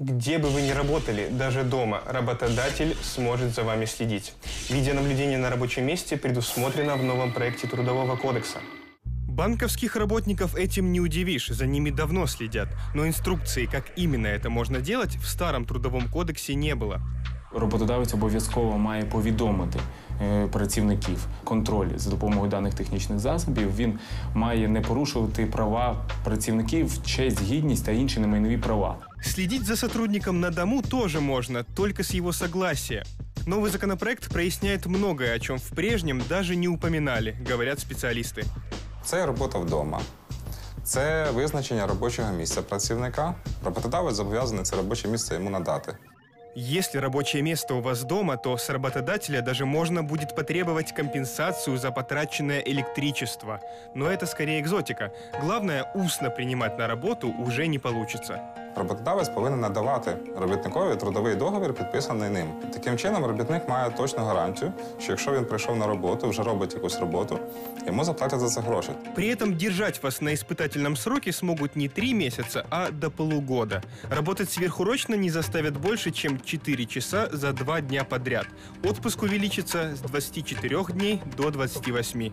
Где бы вы ни работали, даже дома, работодатель сможет за вами следить. Видеонаблюдение на рабочем месте предусмотрено в новом проекте Трудового кодекса. Банковских работников этим не удивишь, за ними давно следят. Но инструкции, как именно это можно делать, в старом Трудовом кодексе не было. Роботодавець обов'язково має повідомити працівників контроль за допомогою даних технічних засобів. Він має не порушувати права працівників, честь, гідність та інші немайнові права. Следить за сотрудником на дому тоже можно, только с его согласия. Новый законопроект проясняет многое, о чем в прежнем даже не упоминали, говорят специалисты. Це робота вдома. Це визначення робочого місця працівника. Роботодавець зобов'язаний це робоче місце йому надати. Если рабочее место у вас дома, то с работодателя даже можно будет потребовать компенсацию за потраченное электричество. Но это скорее экзотика. Главное, устно принимать на работу уже не получится. Роботодавець повинен надавати робітникові трудовий договір, підписаний ним. Таким чином, робітник має точну гарантію, що якщо він прийшов на роботу, вже робить якусь роботу, йому заплатять за це гроші. При этом держать вас на испытательном сроке смогут не три месяца, а до полугода. Работать сверхурочно не заставят больше, чем 4 часа за два дня подряд. Отпуск увеличится с 24 дней до 28.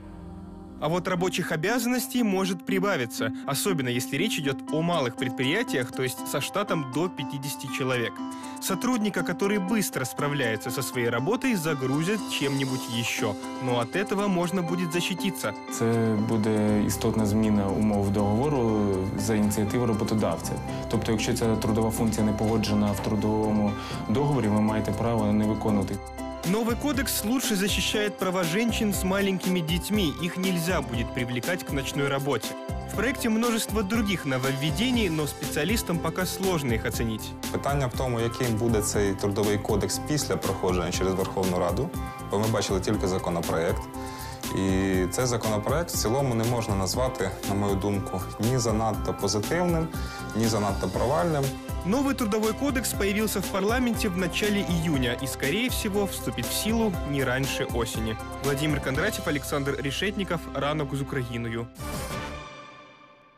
А вот рабочих обязанностей может прибавиться, особенно если речь идет о малых предприятиях, то есть со штатом до 50 человек. Сотрудника, который быстро справляется со своей работой, загрузят чем-нибудь еще. Но от этого можно будет защититься. Це буде істотна зміна умов договору за ініціативи роботодавця. Тобто, якщо ця трудова функція не погоджена в трудовому договорі, ви маєте право не виконувати. Новый кодекс лучше защищает права женщин с маленькими детьми. Их нельзя будет привлекать к ночной работе. В проекте множество других нововведений, но специалистам пока сложно их оценить. Питання в тому, яким буде цей трудовий кодекс після проходження через Верховну Раду, бо ми бачили тільки законопроект. І цей законопроект в цілому не можна назвати, на мою думку, ні занадто позитивним, ні занадто провальним. Новый трудовой кодекс появился в парламенте в начале июня и, скорее всего, вступит в силу не раньше осени. Владимир Кондратьев, Александр Решетников. Ранок з Україною.